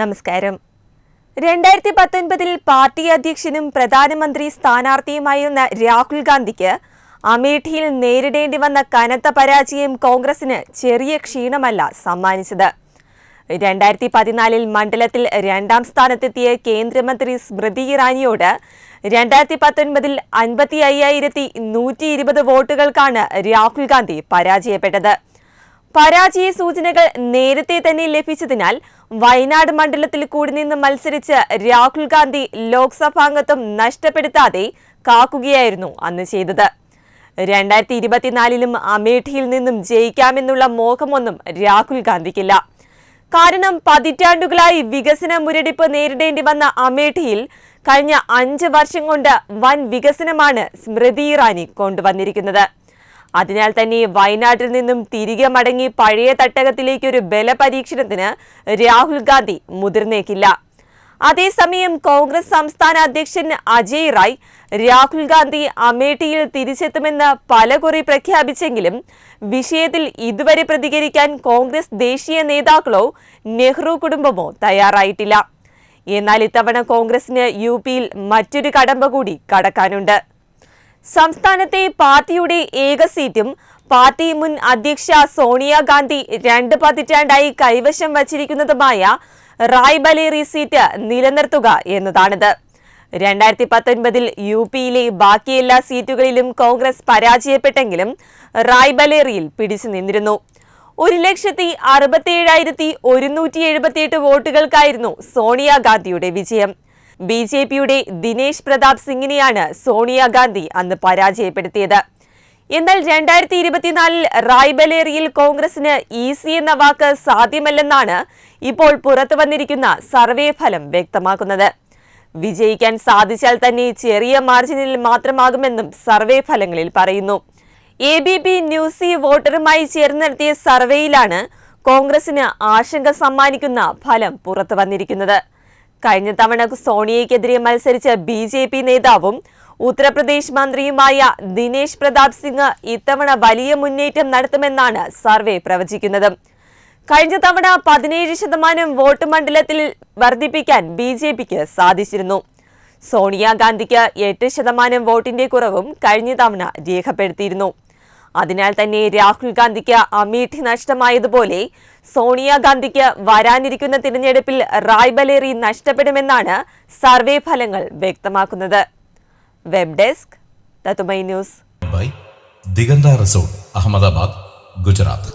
നമസ്കാരം. രണ്ടായിരത്തി പത്തൊൻപതിൽ പാർട്ടി അധ്യക്ഷനും പ്രധാനമന്ത്രി സ്ഥാനാർത്ഥിയുമായിരുന്ന രാഹുൽ ഗാന്ധിക്ക് അമേഠിയിൽ നേരിടേണ്ടി വന്ന കനത്ത പരാജയം കോൺഗ്രസിന് ചെറിയ ക്ഷീണമല്ല സമ്മാനിച്ചത്. രണ്ടായിരത്തി പതിനാലിൽ മണ്ഡലത്തിൽ രണ്ടാം സ്ഥാനത്തെത്തിയ കേന്ദ്രമന്ത്രി സ്മൃതി ഇറാനിയോട് രണ്ടായിരത്തി പത്തൊൻപതിൽ അൻപത്തി അയ്യായിരത്തി നൂറ്റി ഇരുപത് വോട്ടുകൾക്കാണ് രാഹുൽ ഗാന്ധി പരാജയപ്പെട്ടത്. പരാജയ സൂചനകൾ നേരത്തെ തന്നെ ലഭിച്ചതിനാൽ വയനാട് മണ്ഡലത്തിൽ കൂടി നിന്ന് മത്സരിച്ച് രാഹുൽ ഗാന്ധി ലോക്സഭാംഗത്വം നഷ്ടപ്പെടുത്താതെ കാക്കുകയായിരുന്നു അന്ന് ചെയ്തത്. രണ്ടായിരത്തി ഇരുപത്തിനാലിലും അമേഠിയിൽ നിന്നും ജയിക്കാമെന്നുള്ള മോഹമൊന്നും രാഹുൽ ഗാന്ധിക്കില്ല. കാരണം പതിറ്റാണ്ടുകളായി വികസന മുരടിപ്പ് നേരിടേണ്ടി വന്ന അമേഠിയിൽ കഴിഞ്ഞ അഞ്ച് വർഷം കൊണ്ട് വൻ വികസനമാണ് സ്മൃതി ഇറാനി കൊണ്ടുവന്നിരിക്കുന്നത്. അതിനാൽ തന്നെ വയനാട്ടിൽ നിന്നും തിരികെ മടങ്ങി പഴയ തട്ടകത്തിലേക്ക് ഒരു ബലപരീക്ഷണത്തിന് രാഹുൽ ഗാന്ധി മുതിർന്നേക്കില്ല. അതേസമയം കോൺഗ്രസ് സംസ്ഥാന അധ്യക്ഷൻ അജയ് റായ് രാഹുൽ ഗാന്ധി അമേഠിയിൽ തിരിച്ചെത്തുമെന്ന് പലകുറി പ്രഖ്യാപിച്ചെങ്കിലും വിഷയത്തിൽ ഇതുവരെ പ്രതികരിക്കാൻ കോൺഗ്രസ് ദേശീയ നേതാക്കളോ നെഹ്റു കുടുംബമോ തയ്യാറായിട്ടില്ല. എന്നാൽ ഇത്തവണ കോൺഗ്രസിന് യു പിയിൽ മറ്റൊരു കടമ്പ കൂടി കടക്കാനുണ്ട്. സംസ്ഥാനത്തെ പാർട്ടിയുടെ ഏക സീറ്റും പാർട്ടി മുൻ അധ്യക്ഷ സോണിയാഗാന്ധി രണ്ട് പതിറ്റാണ്ടായി കൈവശം വച്ചിരിക്കുന്നതുമായ റായ്ബലേറി സീറ്റ് നിലനിർത്തുക എന്നതാണിത്. രണ്ടായിരത്തി പത്തൊൻപതിൽ യു പിയിലെ ബാക്കി എല്ലാ സീറ്റുകളിലും കോൺഗ്രസ് പരാജയപ്പെട്ടെങ്കിലും റായ്ബലേറിയിൽ പിടിച്ചു നിന്നിരുന്നു. ഒരു ലക്ഷത്തി അറുപത്തിയേഴായിരത്തി ഒരുന്നൂറ്റി എഴുപത്തിയെട്ട് വോട്ടുകൾക്കായിരുന്നു സോണിയാഗാന്ധിയുടെ വിജയം. ബി ജെ പിയുടെ ദിനേശ് പ്രതാപ് സിംഗിനെയാണ് സോണിയാഗാന്ധി അന്ന് പരാജയപ്പെടുത്തിയത്. എന്നാൽ രണ്ടായിരത്തി ഇരുപത്തിനാലിൽ റായ്ബലേറിയിൽ കോൺഗ്രസിന് ഈസി എന്ന വാക്ക് സാധ്യമല്ലെന്നാണ് ഇപ്പോൾ പുറത്തു വന്നിരിക്കുന്ന സർവേ ഫലം വ്യക്തമാക്കുന്നത്. വിജയിക്കാൻ സാധിച്ചാൽ തന്നെ ചെറിയ മാർജിനിൽ മാത്രമാകുമെന്നും സർവേ ഫലങ്ങളിൽ പറയുന്നു. A B P News C വോട്ടറുമായി ചേർന്ന് നടത്തിയ സർവേയിലാണ് കോൺഗ്രസിന് ആശങ്ക സമ്മാനിക്കുന്ന ഫലം പുറത്തു വന്നിരിക്കുന്നത്. കഴിഞ്ഞ തവണ സോണിയയ്ക്കെതിരെ മത്സരിച്ച ബി ജെ പി നേതാവും ഉത്തർപ്രദേശ് മന്ത്രിയുമായ ദിനേശ് പ്രതാപ് സിംഗ് ഇത്തവണ വലിയ മുന്നേറ്റം നടത്തുമെന്നാണ് സർവേ പ്രവചിക്കുന്നത്. കഴിഞ്ഞ തവണ പതിനേഴ് ശതമാനം വോട്ട് മണ്ഡലത്തിൽ വർദ്ധിപ്പിക്കാൻ ബി ജെ പിക്ക് സാധിച്ചിരുന്നു. സോണിയാഗാന്ധിക്ക് എട്ട് ശതമാനം വോട്ടിന്റെ കുറവും കഴിഞ്ഞ തവണ രേഖപ്പെടുത്തിയിരുന്നു. അതിനാൽ തന്നെ രാഹുൽ ഗാന്ധിക്ക് അമേഠി നഷ്ടമായതുപോലെ സോണിയാഗാന്ധിക്ക് വരാനിരിക്കുന്ന തിരഞ്ഞെടുപ്പിൽ റായ്ബലേറി നഷ്ടപ്പെടുമെന്നാണ് സർവേ ഫലങ്ങൾ വ്യക്തമാക്കുന്നത്. വെബ് ഡെസ്ക് തത്തുമൈ ന്യൂസ്. ദിഗന്ത റിസോർട്ട് അഹമ്മദാബാദ് ഗുജറാത്ത്.